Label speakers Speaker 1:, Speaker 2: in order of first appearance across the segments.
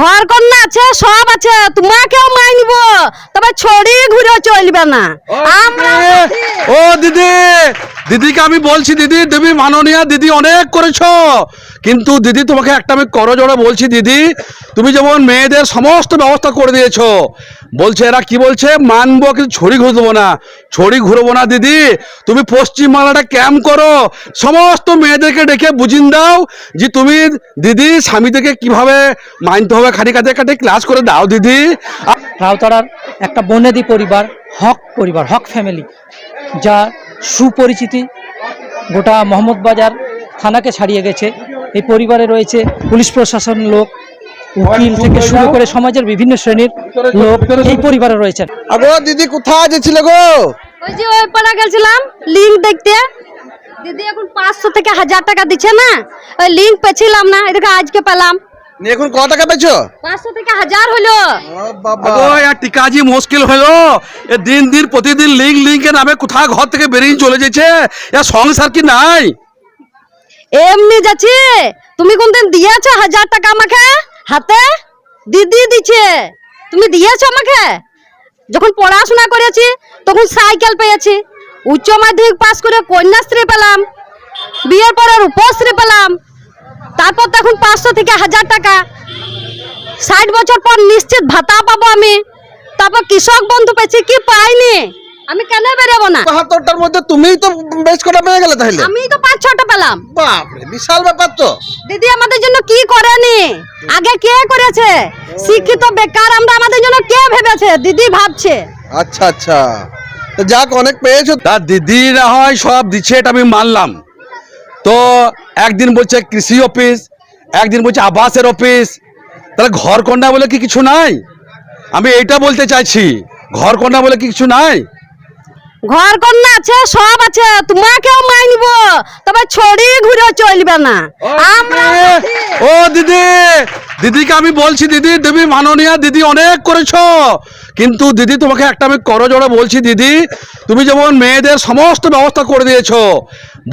Speaker 1: ঘর কন্যা আছে সব আছে তোমাকেও মাই নিব তবে ছড়ি ঘুরে চলবে না। আমরা
Speaker 2: ও দিদি দিদিকে আমি বলছি দিদি তুমি মাননীয় দিদি অনেক করেছ। কিন্তু দিদি, তোমাকে একটা আমি করজোড়ে বলছি দিদি, তুমি যেমন মেয়েদের সমস্ত ব্যবস্থা করে দিয়েছ, বলছে এরা কি বলছে? মানবো কিন্তু ছড়ি ঘুরবো না, ছড়ি ঘুরবো না দিদি, তুমি পশ্চিমবাংলাটা ক্যাম্প করো, সমস্ত মেয়েদেরকে ডেকে বুঝিন দাও যে তুমি দিদি স্বামী থেকে কীভাবে মানতে হবে খানি কাটে কাটে ক্লাস করে দাও দিদি। আর
Speaker 3: রাউতাড়ার একটা বনেদি পরিবার, হক পরিবার, হক ফ্যামিলি যা সুপরিচিতি গোটা মোহাম্মদ বাজার থানাকে ছাড়িয়ে গেছে। এই পরিবারে রয়েছে পুলিশ প্রশাসন লোক উকিল থেকে শুরু করে সমাজের বিভিন্ন শ্রেণির লোক এই পরিবারে রয়েছেন।
Speaker 4: আগো দিদি কোথায় যেছিলে গো?
Speaker 1: ওই যে ওই পাড়া গেছিলাম লিঙ্ক দেখতে। দিদি এখন পাঁচশো থেকে হাজার টাকা দিচ্ছে না? ওই লিঙ্ক পেছিলাম না এদিকে আজকে পেলাম।
Speaker 4: এখন ক টাকা পেছো
Speaker 1: পাঁচশো থেকে হাজার হলো।
Speaker 4: বাবা।
Speaker 2: আগো টিকাজি মুশকিল হলো। এ দিন দিন প্রতিদিন লিঙ্ক লিঙ্কের নামে কোথায় ঘর থেকে বেরিয়ে চলে যেছে এ সংসার কি নাই?
Speaker 1: এমনি যাচ্ছি। তুমি কোনদিন দিয়েছ হাজার টাকা আমাকে? হাতে? দিদি দিছে তুমি দিয়েছ আমাকে? যখন পড়াশোনা করেছি তখন সাইকেল পেয়েছি। উচ্চ মাধ্যমিক পাস করে কন্যাশ্রী পেলাম। বিয়ের পরে রূপশ্রী পেলাম। তারপর তখন পাঁচশো থেকে হাজার টাকা। ষাট বছর পর নিশ্চিত ভাতা পাবো আমি। তারপর কৃষক বন্ধু পেয়েছি কি পাইনি? আমি কেন বেরোবো না?
Speaker 4: বাহাত্তরটার মধ্যে তুমিই তো বেশ কটা পেয়ে গেলে তাহলে?
Speaker 1: আমি তো ছটা পেলাম
Speaker 4: বাপরে বিশাল ব্যাপার তো।
Speaker 1: দিদি আমাদের জন্য কি করেনি? আগে কে করেছে? শিক্ষিত বেকার আমরা আমাদের জন্য কে ভেবেছে? দিদি ভাবছে।
Speaker 4: আচ্ছা আচ্ছা। তো যাক অনেক পেয়েছ।
Speaker 2: তা দিদি না হয় সব দিচ্ছে এটা আমি মানলাম। তো একদিন বলছে কৃষি অফিস একদিন বলছে আবাসের অফিস। তাহলে ঘর কন্যা বলে কি কিছু নাই? আমি এইটা বলতে চাইছি ঘর কন্যা বলে কি কিছু নাই?
Speaker 1: ঘর কন্যা আছে সব আছে তোমাকেও মাইনব তবে ছড়িয়ে ঘুরে চলবে না। আমরা
Speaker 2: ও দিদি দিদিকে আমি বলছি, দিদি তুমি মাননীয়, দিদি অনেক করেছ। কিন্তু দিদি তোমাকে একটা আমি করজোড়ে বলছি, দিদি, তুমি যেমন মেয়েদের সমস্ত ব্যবস্থা করে দিয়েছ,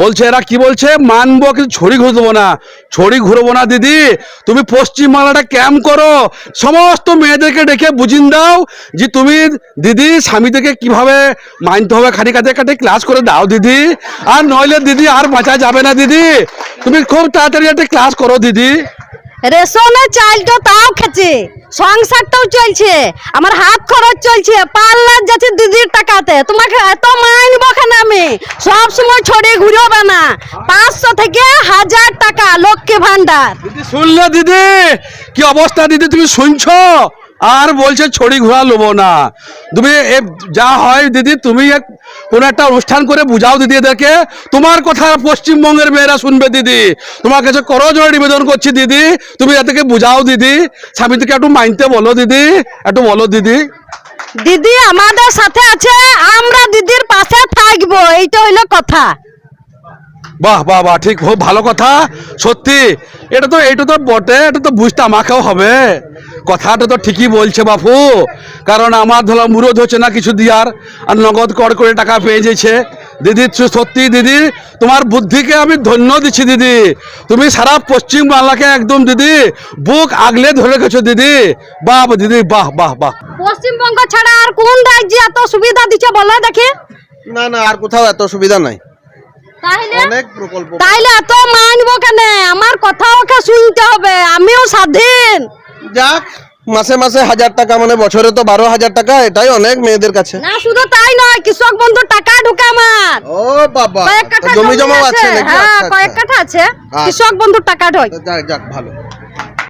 Speaker 2: বলছে এরা কি বলছে, মানবো কিন্তু ছড়ি ঘুরবো না, ছড়ি ঘুরবো না, দিদি, তুমি পশ্চিমবাংলাটা ক্যাম্প করো, সমস্ত মেয়েদেরকে ডেকে বুঝিন দাও যে তুমি, দিদি স্বামী থেকে কীভাবে মানতে হবে খানি কাটে কাটে ক্লাস করে দাও, দিদি, আর নইলে দিদি আর বাঁচা যাবে না, দিদি, তুমি খুব তাড়াতাড়ি একটা ক্লাস করো, দিদি।
Speaker 1: রেশনের চালটা তাও খেছে সংসারটাও চলছে, আমার হাত খরচ চলছে, পার্লার যাচ্ছে দিদির টাকাতে, তোমাকে এত মানব নিব কেন আমি? সব সময় ছড়ে ঘুরবে না, পাঁচশো থেকে হাজার টাকা লক্ষ্মী ভান্ডার
Speaker 2: শুনলে দিদি? কি অবস্থা দিদি, তুমি শুনছো? আর বলছে ছড়ি ঘোরা লোবো না। তুমি যা হয় দিদি, তুমি কোনো একটা অনুষ্ঠান করে বুঝাও দিদি এদেরকে। তোমার কথা পশ্চিমবঙ্গের মেয়েরা শুনবে দিদি। তোমার কাছে করজোড়ে নিবেদন করছি দিদি। তুমি এদেরকে বুঝাও দিদি। স্বামী থেকে একটু মানতে বলো দিদি। একটু বলো দিদি।
Speaker 1: দিদি আমাদের সাথে আছে, আমরা দিদির পাশে থাকব, এইটা হইল কথা।
Speaker 2: বাহ বাহ বাহ ঠিক খুব ভালো কথা। সত্যি এটা তো এটা তো বটে এটা তো বুঝতে আমাকেও হবে। কথাটা তো ঠিকই বলছে বাপু। কারণ আমার ধরো মুরদ হচ্ছে না কিছু দিয়ার আর নগদ কর করে টাকা পেয়ে যাচ্ছে। দিদি সত্যি দিদি তোমার বুদ্ধিকে আমি ধন্য দিচ্ছি দিদি। তুমি সারা পশ্চিম বাংলাকে একদম দিদি বুক আগলে ধরে গেছো দিদি। বাহ দিদি বাহ বাহ বাহ।
Speaker 1: পশ্চিমবঙ্গ ছাড়া আর কোন রাজ্যে এত সুবিধা দিচ্ছে বলো দেখি।
Speaker 4: না না আর কোথাও এত সুবিধা নাই। অনেক প্রকল্প।
Speaker 1: তাইলে এত মানবো কেন? আমার কথা ওকে শুনতে হবে। আমিও স্বাধীন।
Speaker 4: যাক মাসে মাসে হাজার টাকা মানে বছরে তো বারো হাজার টাকা এটাই অনেক মেয়েদের কাছে।
Speaker 1: না শুধু তাই নয় কৃষক বন্ধু টাকা ঢুকে আমার।
Speaker 4: ও বাবা জমি জমা আছে। নাকি?
Speaker 1: হ্যাঁ
Speaker 4: আচ্ছা,
Speaker 1: কয়েক
Speaker 4: আচ্ছা।
Speaker 1: কাঠা আছে।
Speaker 4: আচ্ছা।
Speaker 1: কৃষক বন্ধুর টাকা ঢোয়
Speaker 4: যাক যাক ভালো।